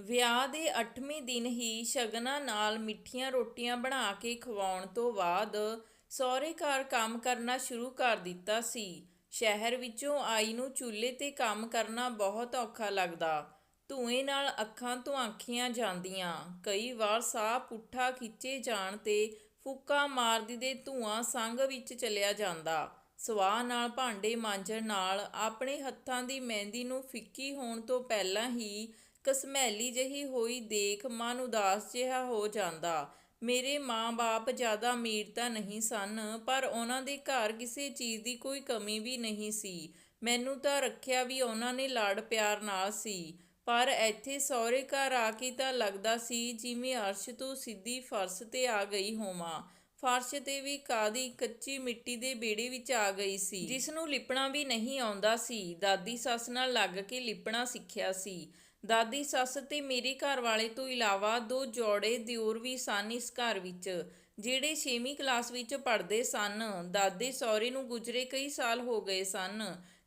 ਵਿਆਹ ਦੇ 8ਵੇਂ ਦਿਨ ਹੀ ਸ਼ਗਨਾਂ ਨਾਲ ਮਿੱਠੀਆਂ ਰੋਟੀਆਂ ਬਣਾ ਕੇ ਖਵਾਉਣ ਤੋਂ ਬਾਅਦ ਸਹੁਰੇ ਘਰ ਕੰਮ ਕਰਨਾ ਸ਼ੁਰੂ ਕਰ ਦਿੱਤਾ ਸੀ। ਸ਼ਹਿਰ ਵਿੱਚੋਂ ਆਈ ਨੂੰ ਚੁੱਲ੍ਹੇ ਤੇ ਕੰਮ ਕਰਨਾ ਬਹੁਤ ਔਖਾ ਲੱਗਦਾ। ਧੂਏ ਨਾਲ ਅੱਖਾਂ ਤੋਂ ਆਖੀਆਂ ਜਾਂਦੀਆਂ। ਕਈ ਵਾਰ ਸਾਹ ਪੁੱਠਾ ਖਿੱਚੇ ਜਾਣ ਤੇ ਫੂਕਾ ਮਾਰਦੀ ਦੇ ਧੂਆਂ ਸੰਗ ਵਿੱਚ ਚਲਿਆ ਜਾਂਦਾ। ਸਵਾਹ ਨਾਲ ਭਾਂਡੇ ਮਾਂਜਣ ਨਾਲ ਆਪਣੇ ਹੱਥਾਂ ਦੀ ਮਹਿੰਦੀ ਨੂੰ ਫਿੱਕੀ ਹੋਣ ਤੋਂ ਪਹਿਲਾਂ ਹੀ ਕਸਮੈਲੀ ਜਹੀ ਹੋਈ ਦੇਖ ਮਨ ਉਦਾਸ ਜਿਹਾ ਹੋ ਜਾਂਦਾ। ਮੇਰੇ ਮਾਂ-ਬਾਪ ਜ਼ਿਆਦਾ ਅਮੀਰ ਤਾਂ ਨਹੀਂ ਸਨ, ਪਰ ਉਹਨਾਂ ਦੇ ਘਰ ਕਿਸੇ ਚੀਜ਼ ਦੀ ਕੋਈ ਕਮੀ ਵੀ ਨਹੀਂ ਸੀ। ਮੈਨੂੰ ਤਾਂ ਰੱਖਿਆ ਵੀ ਉਹਨਾਂ ਨੇ ਲਾੜ ਪਿਆਰ ਨਾਲ ਸੀ। ਪਰ ਇੱਥੇ ਸਹੁਰੇ ਘਰ ਆ ਕੇ ਤਾਂ ਲੱਗਦਾ ਸੀ ਜਿਵੇਂ ਅਰਸ਼ ਤੋਂ ਸਿੱਧੀ ਫਰਸ਼ ਤੇ ਆ ਗਈ ਹੋਵਾਂ। ਫਰਸ਼ ਤੇ ਵੀ ਕਾਦੀ ਕੱਚੀ ਮਿੱਟੀ ਦੇ ਬੇੜੇ ਵਿੱਚ ਆ ਗਈ ਸੀ। ਜਿਸ ਨੂੰ ਲਿਪਣਾ ਵੀ ਨਹੀਂ ਆਉਂਦਾ ਸੀ। ਦਾਦੀ ਸੱਸ ਨਾਲ ਲੱਗ ਕੇ ਲਿਪਣਾ ਸਿੱਖਿਆ ਸੀ। ਦਾਦੀ, ਸੱਸ ਤੇ ਮੇਰੇ ਘਰ ਵਾਲੇ ਤੋਂ ਇਲਾਵਾ ਦੋ ਜੋੜੇ ਦਿਓਰ ਵੀ ਸਨ ਇਸ ਘਰ ਵਿੱਚ, ਜਿਹੜੇ 6ਵੀਂ ਕਲਾਸ ਵਿੱਚ ਪੜ੍ਹਦੇ ਸਨ। ਦਾਦੇ ਸਹੁਰੇ ਨੂੰ ਗੁਜਰੇ ਕਈ ਸਾਲ ਹੋ ਗਏ ਸਨ।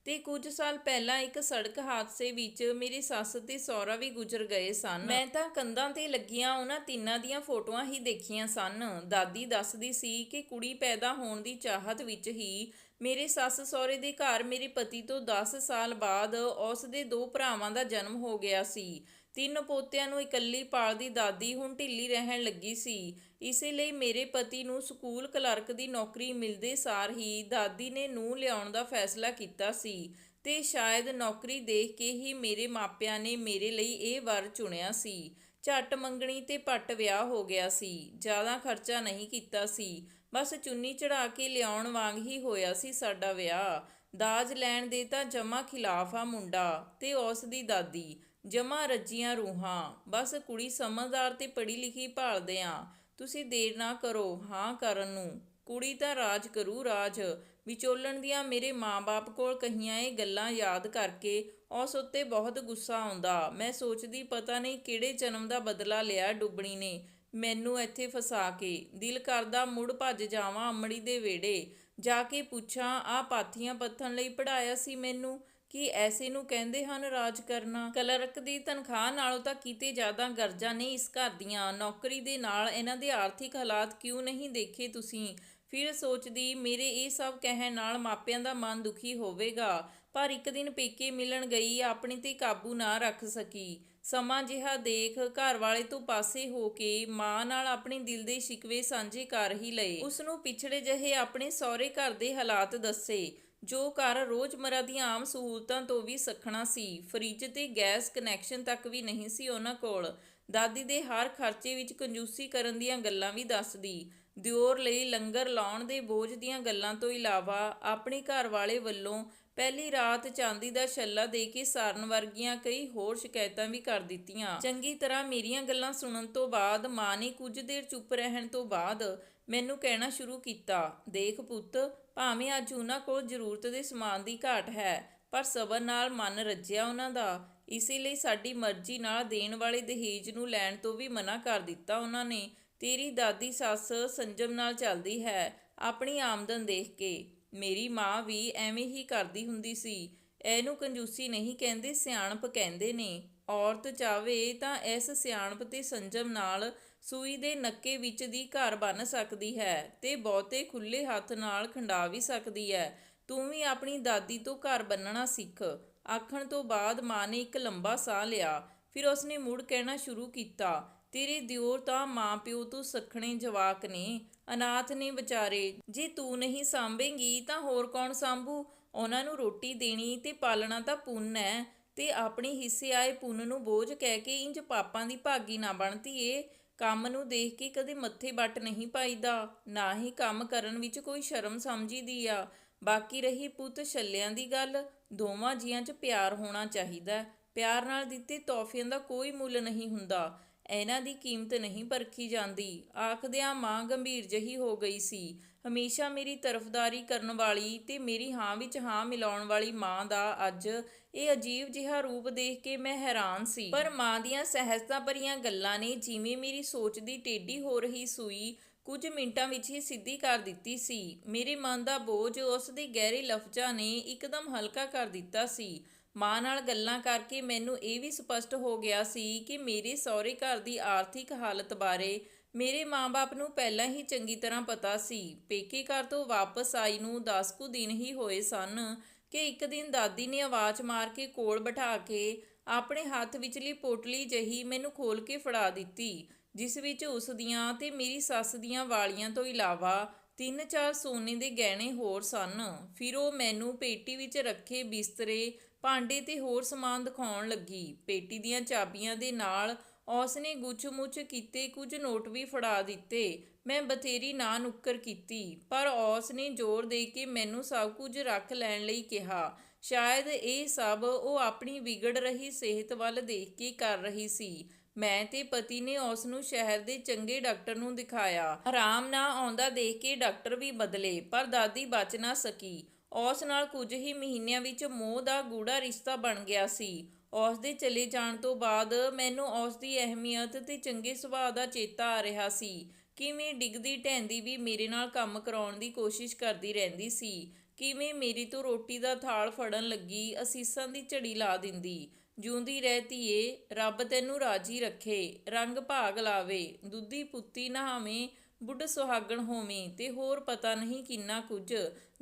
ਤੇ ਕੁਝ ਸਾਲ ਪਹਿਲਾਂ ਇੱਕ ਸੜਕ ਹਾਦਸੇ ਵਿੱਚ ਮੇਰੀ ਸੱਸ ਤੇ ਸਹੁਰਾ ਵੀ ਗੁਜ਼ਰ ਗਏ ਸਨ। ਮੈਂ ਤਾਂ ਕੰਧਾਂ ਤੇ ਲੱਗੀਆਂ ਉਹਨਾਂ ਤਿੰਨਾਂ ਦੀਆਂ ਫੋਟੋਆਂ ਹੀ ਦੇਖੀਆਂ ਸਨ। ਦਾਦੀ ਦੱਸਦੀ ਸੀ ਕਿ ਕੁੜੀ ਪੈਦਾ ਹੋਣ ਦੀ ਚਾਹਤ ਵਿੱਚ ਹੀ ਮੇਰੇ ਸੱਸ ਸਹੁਰੇ ਦੇ ਘਰ ਮੇਰੇ ਪਤੀ ਤੋਂ 10 ਸਾਲ ਬਾਅਦ ਉਸ ਦੇ ਦੋ ਭਰਾਵਾਂ ਦਾ ਜਨਮ ਹੋ ਗਿਆ ਸੀ। ਤਿੰਨ ਪੋਤਿਆਂ ਨੂੰ ਇਕੱਲੀ ਪਾਲਦੀ ਦਾਦੀ ਹੁਣ ਢਿੱਲੀ ਰਹਿਣ ਲੱਗੀ ਸੀ। ਇਸੇ ਲਈ ਮੇਰੇ ਪਤੀ ਨੂੰ ਸਕੂਲ ਕਲਰਕ ਦੀ ਨੌਕਰੀ ਮਿਲਦੇ ਸਾਰ ਹੀ ਦਾਦੀ ਨੇ ਨੂੰ ਲਿਆਉਣ ਦਾ ਫੈਸਲਾ ਕੀਤਾ ਸੀ ਤੇ ਸ਼ਾਇਦ ਨੌਕਰੀ ਦੇਖ ਕੇ ਹੀ ਮੇਰੇ ਮਾਪਿਆਂ ਨੇ ਮੇਰੇ ਲਈ ਇਹ ਵਰ ਚੁਣਿਆ ਸੀ। ਝੱਟ ਮੰਗਣੀ ਤੇ ਪੱਟ ਵਿਆਹ ਹੋ ਗਿਆ ਸੀ। ਜ਼ਿਆਦਾ ਖਰਚਾ ਨਹੀਂ ਕੀਤਾ ਸੀ। ਬਸ ਚੁੰਨੀ ਚੜਾ ਕੇ ਲਿਆਉਣ ਵਾਂਗ ਹੀ ਹੋਇਆ ਸੀ ਸਾਡਾ ਵਿਆਹ। ਦਾਜ ਲੈਣ ਦੇ ਤਾਂ ਜਮਾ ਖਿਲਾਫ ਆ ਮੁੰਡਾ ਤੇ ਉਸ ਦੀ ਦਾਦੀ। ਜਮਾ ਰੱਜੀਆਂ ਰੂਹਾਂ। ਬਸ ਕੁੜੀ ਸਮਝਦਾਰ ਤੇ ਪੜ੍ਹੀ ਲਿਖੀ ਭਾਲਦੇ ਆ। ਤੁਸੀਂ ਦੇਰ ਨਾ ਕਰੋ, ਹਾਂ ਕਰਨ ਨੂੰ। ਕੁੜੀ ਤਾਂ ਰਾਜ ਕਰੂ, ਰਾਜ। ਵਿਚੋਲਣ ਦੀਆਂ ਮੇਰੇ ਮਾਂ-ਬਾਪ ਕੋਲ ਕਹੀਆਂ ਇਹ ਗੱਲਾਂ ਯਾਦ ਕਰਕੇ ਉਸ ਉੱਤੇ ਬਹੁਤ ਗੁੱਸਾ ਆਉਂਦਾ। ਮੈਂ ਸੋਚਦੀ, ਪਤਾ ਨਹੀਂ ਕਿਹੜੇ ਜਨਮ ਦਾ ਬਦਲਾ ਲਿਆ ਡੁੱਬਣੀ ਨੇ ਮੈਨੂੰ ਇੱਥੇ ਫਸਾ ਕੇ। ਦਿਲ ਕਰਦਾ ਮੁੜ ਭੱਜ ਜਾਵਾਂ ਅੰਮੜੀ ਦੇ ਵੇੜੇ ਜਾ ਕੇ ਪੁੱਛਾਂ ਆ ਪਾਥੀਆਂ ਪੱਥਣ ਲਈ ਪੜਾਇਆ ਸੀ ਮੈਨੂੰ? ਕਿ ਐਸੇ ਨੂੰ ਕਹਿੰਦੇ ਹਨ ਰਾਜ ਕਰਨਾ। ਕਲਰਕ ਦੀ ਤਨਖਾਹ ਨਾਲੋਂ ਤਾਂ ਕਿਤੇ ਜ਼ਿਆਦਾ ਗਰਜਾ ਨਹੀਂ ਇਸ ਘਰ ਦੀਆਂ। ਨੌਕਰੀ ਦੇ ਨਾਲ ਇਹਨਾਂ ਦੇ ਆਰਥਿਕ ਹਾਲਾਤ ਕਿਉਂ ਨਹੀਂ ਦੇਖੇ ਤੁਸੀਂ? ਫਿਰ ਸੋਚਦੀ, ਮੇਰੇ ਇਹ ਸਭ ਕਹਿਣ ਨਾਲ ਮਾਪਿਆਂ ਦਾ ਮਨ ਦੁਖੀ ਹੋਵੇਗਾ। ਪਰ ਇੱਕ ਦਿਨ ਪੇਕੇ ਮਿਲਣ ਗਈ, ਆਪਣੇ ਤੇ ਕਾਬੂ ਨਾ ਰੱਖ ਸਕੀ। ਸਮਾਂ ਜਿਹਾ ਦੇਖ ਘਰ ਵਾਲੇ ਤੋਂ ਪਾਸੇ ਹੋ ਕੇ ਮਾਂ ਨਾਲ ਆਪਣੇ ਦਿਲ ਦੇ ਸ਼ਿਕਵੇ ਸਾਂਝੇ ਕਰ ਹੀ ਲਏ। ਉਸ ਨੂੰ ਪਿਛੜੇ ਜਿਹੇ ਆਪਣੇ ਸਹੁਰੇ ਘਰ ਦੇ ਹਾਲਾਤ ਦੱਸੇ। ਜੋ ਘਰ ਰੋਜ਼ਮਰਾ ਦੀਆਂ ਆਮ ਸਹੂਲਤਾਂ ਤੋਂ ਵੀ ਸਖਣਾ ਸੀ, ਫਰਿੱਜ ਤੇ ਗੈਸ ਕਨੈਕਸ਼ਨ ਤੱਕ ਵੀ ਨਹੀਂ ਸੀ ਉਹਨਾਂ ਕੋਲ। ਦਾਦੀ ਦੇ ਹਰ ਖਰਚੇ ਵਿੱਚ ਕੰਜੂਸੀ ਕਰਨ ਦੀਆਂ ਗੱਲਾਂ ਵੀ ਦੱਸਦੀ। ਦਿਓਰ ਲਈ ਲੰਗਰ ਲਾਉਣ ਦੇ ਬੋਝ ਦੀਆਂ ਗੱਲਾਂ ਤੋਂ ਇਲਾਵਾ ਆਪਣੇ ਘਰ ਵਾਲੇ ਵੱਲੋਂ ਪਹਿਲੀ ਰਾਤ ਚਾਂਦੀ ਦਾ ਛੱਲਾ ਦੇ ਕੇ ਸਾਰਨ ਵਰਗੀਆਂ ਕਈ ਹੋਰ ਸ਼ਿਕਾਇਤਾਂ ਵੀ ਕਰ ਦਿੱਤੀਆਂ। ਚੰਗੀ ਤਰ੍ਹਾਂ ਮੇਰੀਆਂ ਗੱਲਾਂ ਸੁਣਨ ਤੋਂ ਬਾਅਦ ਮਾਂ ਨੇ ਕੁਝ ਦੇਰ ਚੁੱਪ ਰਹਿਣ ਤੋਂ ਬਾਅਦ ਮੈਨੂੰ ਕਹਿਣਾ ਸ਼ੁਰੂ ਕੀਤਾ, ਦੇਖ ਪੁੱਤ, ਭਾਵੇਂ ਅੱਜ ਉਹਨਾਂ ਕੋਲ ਜ਼ਰੂਰਤ ਦੇ ਸਮਾਨ ਦੀ ਘਾਟ ਹੈ, ਪਰ ਸਬਰ ਨਾਲ ਮਨ ਰੱਜਿਆ ਉਹਨਾਂ ਦਾ। ਇਸੇ ਲਈ ਸਾਡੀ ਮਰਜ਼ੀ ਨਾਲ ਦੇਣ ਵਾਲੇ ਦਹੇਜ ਨੂੰ ਲੈਣ ਤੋਂ ਵੀ ਮਨਾ ਕਰ ਦਿੱਤਾ ਉਹਨਾਂ ਨੇ। ਤੇਰੀ ਦਾਦੀ ਸੱਸ ਸੰਜਮ ਨਾਲ ਚੱਲਦੀ ਹੈ, ਆਪਣੀ ਆਮਦਨ ਦੇਖ ਕੇ। ਮੇਰੀ ਮਾਂ ਵੀ ਐਵੇਂ ਹੀ ਕਰਦੀ ਹੁੰਦੀ ਸੀ। ਇਹਨੂੰ ਕੰਜੂਸੀ ਨਹੀਂ ਕਹਿੰਦੇ, ਸਿਆਣਪ ਕਹਿੰਦੇ ਨੇ। ਔਰਤ ਚਾਵੇ ਤਾਂ ਇਸ ਸਿਆਣਪ ਤੇ ਸੰਜਮ ਨਾਲ ਸੂਈ ਦੇ ਨੱਕੇ ਵਿੱਚ ਦੀ ਘਰ ਬਣ ਸਕਦੀ ਹੈ ਤੇ ਬਹੁਤੇ ਖੁੱਲੇ ਹੱਥ ਨਾਲ ਖੰਡਾ ਵੀ ਸਕਦੀ ਹੈ। ਤੂੰ ਵੀ ਆਪਣੀ ਦਾਦੀ ਤੋਂ ਘਰ ਬੰਨਣਾ ਸਿੱਖ। ਆਖਣ ਤੋਂ ਬਾਅਦ ਮਾਂ ਨੇ ਇੱਕ ਲੰਬਾ ਸਾਹ ਲਿਆ। ਫਿਰ ਉਸਨੇ ਮੁੜ ਕਹਿਣਾ ਸ਼ੁਰੂ ਕੀਤਾ ਤੇਰੇ ਦਿਓਰ ਤਾਂ ਮਾਂ ਪਿਓ ਤੋਂ ਸਖਣੇ ਜਵਾਕ ਨੇ, ਅਨਾਥ ਨੇ ਵਿਚਾਰੇ। ਜੇ ਤੂੰ ਨਹੀਂ ਸਾਂਭੇਂਗੀ ਤਾਂ ਹੋਰ ਕੌਣ ਸਾਂਭੂ? ਉਹਨਾਂ ਨੂੰ ਰੋਟੀ ਦੇਣੀ ਤੇ ਪਾਲਣਾ ਤਾਂ ਪੁੰਨ ਹੈ, ਤੇ ਆਪਣੇ ਹਿੱਸੇ ਆਏ ਪੁੰਨ ਨੂੰ ਬੋਝ ਕਹਿ ਕੇ ਇੰਜ ਪਾਪਾਂ ਦੀ ਭਾਗੀ ਨਾ ਬਣਤੀ ਏ ਕੰਮ ਨੂੰ ਦੇਖ ਕੇ ਕਦੇ ਮੱਥੇ ਵੱਟ ਨਹੀਂ ਪਾਈਦਾ, ਨਾ ਹੀ ਕੰਮ ਕਰਨ ਵਿੱਚ ਕੋਈ ਸ਼ਰਮ ਸਮਝੀਦੀ ਆ। ਬਾਕੀ ਰਹੀ ਪੁੱਤ ਛੱਲਿਆਂ ਦੀ ਗੱਲ, ਦੋਵਾਂ ਜੀਆਂ 'ਚ ਪਿਆਰ ਹੋਣਾ ਚਾਹੀਦਾ ਪਿਆਰ ਨਾਲ ਦਿੱਤੇ ਤੋਹਫਿਆਂ ਦਾ ਕੋਈ ਮੁੱਲ ਨਹੀਂ ਹੁੰਦਾ। ਇਹਨਾਂ ਦੀ ਕੀਮਤ ਨਹੀਂ ਪਰਖੀ ਜਾਂਦੀ। ਆਖਦਿਆਂ ਮਾਂ ਗੰਭੀਰ ਜਹੀ ਹੋ ਗਈ ਸੀ। ਹਮੇਸ਼ਾ ਮੇਰੀ ਤਰਫਦਾਰੀ ਕਰਨ ਵਾਲੀ ਤੇ ਮੇਰੀ ਹਾਂ ਵਿੱਚ ਹਾਂ ਮਿਲਾਉਣ ਵਾਲੀ ਮਾਂ ਦਾ ਅੱਜ ਇਹ ਅਜੀਬ ਜਿਹਾ ਰੂਪ ਦੇਖ ਕੇ ਮੈਂ ਹੈਰਾਨ ਸੀ। ਪਰ ਮਾਂ ਦੀਆਂ ਸਹਿਜਤਾ ਭਰੀਆਂ ਗੱਲਾਂ ਨੇ ਜਿਵੇਂ ਮੇਰੀ ਸੋਚ ਦੀ ਟੇਢੀ ਹੋ ਰਹੀ ਸੂਈ ਕੁਝ ਮਿੰਟਾਂ ਵਿੱਚ ਹੀ ਸਿੱਧੀ ਕਰ ਦਿੱਤੀ ਸੀ। ਮੇਰੇ ਮਨ ਦਾ ਬੋਝ ਉਸ ਦੇ ਗਹਿਰੇ ਲਫ਼ਜ਼ਾਂ ਨੇ ਇੱਕਦਮ ਹਲਕਾ ਕਰ ਦਿੱਤਾ ਸੀ। ਮਾਂ ਨਾਲ ਗੱਲਾਂ ਕਰਕੇ ਮੈਨੂੰ ਇਹ ਵੀ ਸਪਸ਼ਟ ਹੋ ਗਿਆ ਸੀ ਕਿ ਮੇਰੇ ਸਹੁਰੇ ਘਰ ਦੀ ਆਰਥਿਕ ਹਾਲਤ ਬਾਰੇ ਮੇਰੇ ਮਾਂ-ਬਾਪ ਨੂੰ ਪਹਿਲਾਂ ਹੀ ਚੰਗੀ ਤਰ੍ਹਾਂ ਪਤਾ ਸੀ। ਪੇਕੇ ਘਰ ਤੋਂ ਵਾਪਸ ਆਈ ਨੂੰ 10 ਕੁ ਦਿਨ ਹੀ ਹੋਏ ਸਨ ਕਿ ਇੱਕ ਦਿਨ ਦਾਦੀ ਨੇ ਆਵਾਜ਼ ਮਾਰ ਕੇ ਕੋਲ ਬਿਠਾ ਕੇ ਆਪਣੇ ਹੱਥ ਵਿਚਲੀ ਪੋਟਲੀ ਜਹੀ ਮੈਨੂੰ ਖੋਲ ਕੇ ਫੜਾ ਦਿੱਤੀ, ਜਿਸ ਵਿੱਚ ਉਸ ਦੀਆਂ ਤੇ ਮੇਰੀ ਸੱਸ ਦੀਆਂ ਵਾਲੀਆਂ ਤੋਂ ਇਲਾਵਾ ਤਿੰਨ ਚਾਰ ਸੋਨੇ ਦੇ ਗਹਿਣੇ ਹੋਰ ਸਨ। ਫਿਰ ਉਹ ਮੈਨੂੰ ਪੇਟੀ ਵਿੱਚ ਰੱਖੇ ਬਿਸਤਰੇ ਭਾਂਡੇ ਤੇ ਹੋਰ ਸਮਾਨ ਦਿਖਾਉਣ ਲੱਗੀ। ਪੇਟੀ ਦੀਆਂ ਚਾਬੀਆਂ ਦੇ ਨਾਲ ਉਸ ਨੇ ਗੁੱਛ-ਮੁੱਛ ਕੀਤੇ, ਕੁਝ ਨੋਟ ਵੀ ਫੜਾ ਦਿੱਤੇ। ਮੈਂ ਬਥੇਰੀ ਨਾ ਨੁੱਕਰ ਕੀਤੀ, ਪਰ ਉਸ ਨੇ ਜ਼ੋਰ ਦੇ ਕੇ ਮੈਨੂੰ ਸਭ ਕੁਝ ਰੱਖ ਲੈਣ ਲਈ ਕਿਹਾ। ਸ਼ਾਇਦ ਇਹ ਸਭ ਉਹ ਆਪਣੀ ਵਿਗੜ ਰਹੀ ਸਿਹਤ ਵੱਲ ਦੇਖ ਕੇ ਕਰ ਰਹੀ ਸੀ। ਮੈਂ ਤੇ ਪਤੀ ਨੇ ਉਸ ਨੂੰ ਸ਼ਹਿਰ ਦੇ ਚੰਗੇ ਡਾਕਟਰ ਨੂੰ ਦਿਖਾਇਆ। ਆਰਾਮ ਨਾ ਆਉਂਦਾ ਦੇਖ ਕੇ ਡਾਕਟਰ ਵੀ ਬਦਲੇ, ਪਰ ਦਾਦੀ ਬਚ ਨਾ ਸਕੀ। ਉਸ ਨਾਲ ਕੁਝ ਹੀ ਮਹੀਨਿਆਂ ਵਿੱਚ ਮੋਹ ਦਾ ਗੂੜਾ ਰਿਸ਼ਤਾ ਬਣ ਗਿਆ ਸੀ। ਉਸ ਦੇ ਚਲੇ ਜਾਣ ਤੋਂ ਬਾਅਦ ਮੈਨੂੰ ਉਸ ਦੀ ਅਹਿਮੀਅਤ ਤੇ ਚੰਗੇ ਸੁਭਾਅ ਦਾ ਚੇਤਾ ਆ ਰਿਹਾ ਸੀ। ਕਿਵੇਂ ਡਿੱਗਦੀ ਢਹਿੰਦੀ ਵੀ ਮੇਰੇ ਨਾਲ ਕੰਮ ਕਰਾਉਣ ਦੀ ਕੋਸ਼ਿਸ਼ ਕਰਦੀ ਰਹਿੰਦੀ ਸੀ। ਕਿਵੇਂ ਮੇਰੀ ਤੋਂ ਰੋਟੀ ਦਾ ਥਾਲ ਫੜਨ ਲੱਗੀ, ਅਸੀਸਾਂ ਦੀ ਝੜੀ ਲਾ ਦਿੰਦੀ। ਜਿਉਂਦੀ ਰਹਿ ਧੀਏ, ਰੱਬ ਤੈਨੂੰ ਰਾਜੀ ਰੱਖੇ, ਰੰਗ ਭਾਗ ਲਾਵੇ, ਦੁੱਧੀ ਪੁੱਤੀ ਨਹਾਵੇਂ ਬੁੱਢ ਸੁਹਾਗਣ ਹੋਵੇਂ ਤੇ ਹੋਰ ਪਤਾ ਨਹੀਂ ਕਿੰਨਾ ਕੁਝ।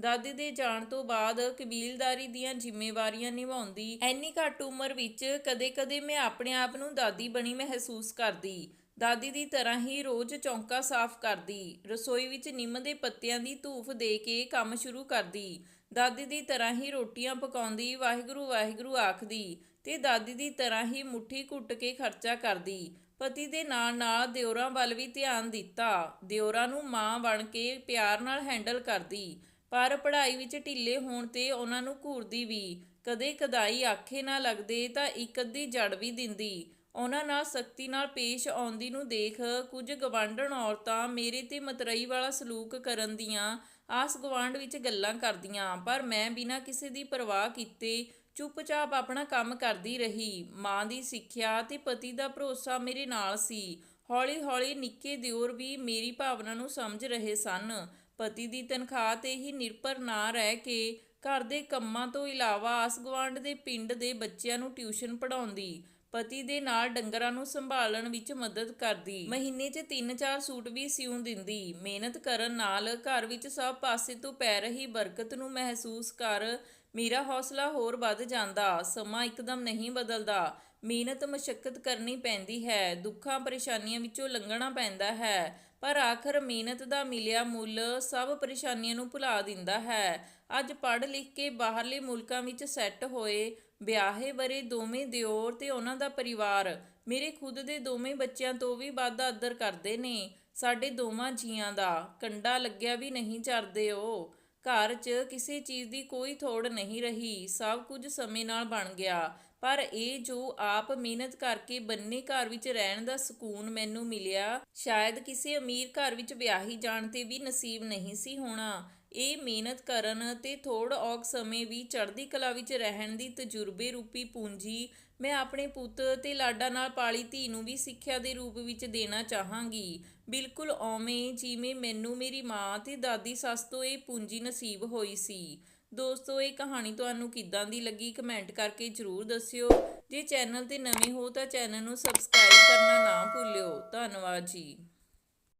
ਦਾਦੀ ਦੇ ਜਾਣ ਤੋਂ ਬਾਅਦ ਕਬੀਲਦਾਰੀ ਦੀਆਂ ਜ਼ਿੰਮੇਵਾਰੀਆਂ ਨਿਭਾਉਂਦੀ। ਐਨੀ ਘੱਟ ਉਮਰ ਵਿੱਚ ਕਦੇ-ਕਦੇ ਮੈਂ ਆਪਣੇ ਆਪ ਨੂੰ ਦਾਦੀ ਬਣੀ ਮਹਿਸੂਸ ਕਰਦੀ। ਦਾਦੀ ਦੀ ਤਰ੍ਹਾਂ ਹੀ ਰੋਜ਼ ਚੌਂਕਾ ਸਾਫ਼ ਕਰਦੀ। ਰਸੋਈ ਵਿੱਚ ਨਿੰਮ ਦੇ ਪੱਤਿਆਂ ਦੀ ਧੂਫ ਦੇ ਕੇ ਕੰਮ ਸ਼ੁਰੂ ਕਰਦੀ। ਦਾਦੀ ਦੀ ਤਰ੍ਹਾਂ ਹੀ ਰੋਟੀਆਂ ਪਕਾਉਂਦੀ, ਵਾਹਿਗੁਰੂ ਵਾਹਿਗੁਰੂ ਆਖਦੀ ਤੇ ਦਾਦੀ ਦੀ ਤਰ੍ਹਾਂ ਹੀ ਮੁੱਠੀ ਘੁੱਟ ਕੇ ਖਰਚਾ ਕਰਦੀ। ਪਤੀ ਦੇ ਨਾਲ ਨਾਲ ਦਿਓਰਾਂ ਵੱਲ ਵੀ ਧਿਆਨ ਦਿੱਤਾ। ਦਿਓਰਾਂ ਨੂੰ ਮਾਂ ਬਣ ਕੇ ਪਿਆਰ ਨਾਲ ਹੈਂਡਲ ਕਰਦੀ, ਪਰ ਪੜ੍ਹਾਈ ਵਿੱਚ ਢਿੱਲੇ ਹੋਣ ਤੇ ਉਹਨਾਂ ਨੂੰ ਘੂਰਦੀ ਵੀ। ਕਦੇ ਕਦਾਈ ਆਖੇ ਨਾ ਲੱਗਦੇ ਤਾਂ ਇੱਕ ਅੱਧੀ ਜੜ ਵੀ ਦਿੰਦੀ। ਉਹਨਾਂ ਨਾਲ ਸਖਤੀ ਨਾਲ ਪੇਸ਼ ਆਉਂਦੀ ਨੂੰ ਦੇਖ ਕੁਝ ਗਵਾਂਢਣ ਔਰਤਾਂ ਮੇਰੇ ਤੇ ਮਤਰਈ ਵਾਲਾ ਸਲੂਕ ਕਰਨ ਦੀਆਂ ਆਸ ਗਵਾਂਢ ਵਿੱਚ ਗੱਲਾਂ ਕਰਦੀਆਂ, ਪਰ ਮੈਂ ਬਿਨਾਂ ਕਿਸੇ ਦੀ ਪਰਵਾਹ ਕੀਤੇ ਚੁੱਪਚਾਪ ਆਪਣਾ ਕੰਮ ਕਰਦੀ ਰਹੀ। ਮਾਂ ਦੀ ਸਿੱਖਿਆ ਤੇ ਪਤੀ ਦਾ ਭਰੋਸਾ ਮੇਰੇ ਨਾਲ ਸੀ। ਹੌਲੀ-ਹੌਲੀ ਨਿੱਕੇ ਦਿਓਰ ਵੀ ਮੇਰੀ ਭਾਵਨਾ ਨੂੰ ਸਮਝ ਰਹੇ ਸਨ। ਪਤੀ ਦੀ ਤਨਖਾਹ ਤੇ ਹੀ ਨਿਰਭਰ ਨਾ ਰਹਿ ਕੇ ਘਰ ਦੇ ਕੰਮਾਂ ਤੋਂ ਇਲਾਵਾ ਆਸ ਗੁਆਂਢ ਦੇ ਪਿੰਡ ਦੇ ਬੱਚਿਆਂ ਨੂੰ ਟਿਊਸ਼ਨ ਪੜ੍ਹਾਉਂਦੀ। ਪਤੀ ਦੇ ਨਾਲ ਡੰਗਰਾਂ ਨੂੰ ਸੰਭਾਲਣ ਵਿੱਚ ਮਦਦ ਕਰਦੀ। ਮਹੀਨੇ 'ਚ 3-4 ਸੂਟ ਵੀ ਸਿਉਂ ਦਿੰਦੀ। ਮਿਹਨਤ ਕਰਨ ਨਾਲ ਘਰ ਵਿੱਚ ਸਭ ਪਾਸੇ ਤੋਂ ਪੈ ਰਹੀ ਬਰਕਤ ਨੂੰ ਮਹਿਸੂਸ ਕਰ ਮੇਰਾ ਹੌਸਲਾ ਹੋਰ ਵੱਧ ਜਾਂਦਾ। ਸਮਾਂ ਇੱਕਦਮ ਨਹੀਂ ਬਦਲਦਾ। ਮਿਹਨਤ, ਮਸ਼ੱਕਤ ਕਰਨੀ ਪੈਂਦੀ ਹੈ। ਦੁੱਖਾਂ, ਪਰੇਸ਼ਾਨੀਆਂ ਵਿੱਚੋਂ ਲੰਘਣਾ ਪੈਂਦਾ ਹੈ। ਪਰ ਆਖਰ ਮਿਹਨਤ ਦਾ ਮਿਲਿਆ ਮੁੱਲ ਸਭ ਪਰੇਸ਼ਾਨੀਆਂ ਨੂੰ ਭੁਲਾ ਦਿੰਦਾ ਹੈ। ਅੱਜ ਪੜ੍ਹ ਲਿਖ ਕੇ ਬਾਹਰਲੇ ਮੁਲਕਾਂ ਵਿੱਚ ਸੈੱਟ ਹੋਏ ਵਿਆਹੇ ਬਰੇ ਦੋਵੇਂ ਦਿਓਰ ਤੇ ਉਹਨਾਂ ਦਾ ਪਰਿਵਾਰ, ਮੇਰੇ ਖੁਦ ਦੇ ਦੋਵੇਂ ਬੱਚਿਆਂ ਤੋਂ ਵੀ ਵੱਧ ਆਦਰ ਕਰਦੇ ਨੇ। ਸਾਡੇ ਦੋਵਾਂ ਜੀਆਂ ਦਾ ਕੰਡਾ ਲੱਗਿਆ ਵੀ ਨਹੀਂ ਚਰਦੇ ਉਹ ਘਰ 'ਚ ਕਿਸੇ ਚੀਜ਼ ਦੀ ਕੋਈ ਥੋੜ ਨਹੀਂ ਰਹੀ, ਸਭ ਕੁਝ ਸਮੇਂ ਨਾਲ ਬਣ ਗਿਆ। ਪਰ ਇਹ ਜੋ ਆਪ ਮਿਹਨਤ ਕਰਕੇ ਬੰਨੇ ਘਰ ਵਿੱਚ ਰਹਿਣ ਦਾ ਸਕੂਨ ਮੈਨੂੰ ਮਿਲਿਆ, ਸ਼ਾਇਦ ਕਿਸੇ ਅਮੀਰ ਘਰ ਵਿੱਚ ਵਿਆਹੀ ਜਾਣ ਤੇ ਵੀ ਨਸੀਬ ਨਹੀਂ ਸੀ ਹੋਣਾ। ਇਹ ਮਿਹਨਤ ਕਰਨ ਤੇ ਥੋੜ ਔਖ ਸਮੇਂ ਵੀ ਚੜ੍ਹਦੀ ਕਲਾ ਵਿੱਚ ਰਹਿਣ ਦੀ ਤਜਰਬੇ ਰੂਪੀ ਪੂੰਜੀ ਮੈਂ ਆਪਣੇ ਪੁੱਤ ਤੇ ਲਾਡਾ ਨਾਲ ਪਾਲੀ ਧੀ ਨੂੰ ਵੀ ਸਿੱਖਿਆ ਦੇ ਰੂਪ ਵਿੱਚ ਦੇਣਾ ਚਾਹਾਂਗੀ। ਬਿਲਕੁਲ ਓਵੇਂ ਜਿਵੇਂ ਮੈਨੂੰ ਮੇਰੀ ਮਾਂ ਤੇ ਦਾਦੀ ਸੱਸ ਤੋਂ ਇਹ ਪੂੰਜੀ ਨਸੀਬ ਹੋਈ ਸੀ। ਦੋਸਤੋ, ਇਹ ਕਹਾਣੀ ਤੁਹਾਨੂੰ ਕਿੱਦਾਂ ਦੀ ਲੱਗੀ ਕਮੈਂਟ ਕਰਕੇ ਜਰੂਰ ਦੱਸਿਓ। ਜੇ ਚੈਨਲ ਤੇ ਨਵੇਂ ਹੋ ਤਾਂ ਚੈਨਲ ਨੂੰ ਸਬਸਕ੍ਰਾਈਬ ਕਰਨਾ ਨਾ ਭੁੱਲਿਓ। ਧੰਨਵਾਦ ਜੀ।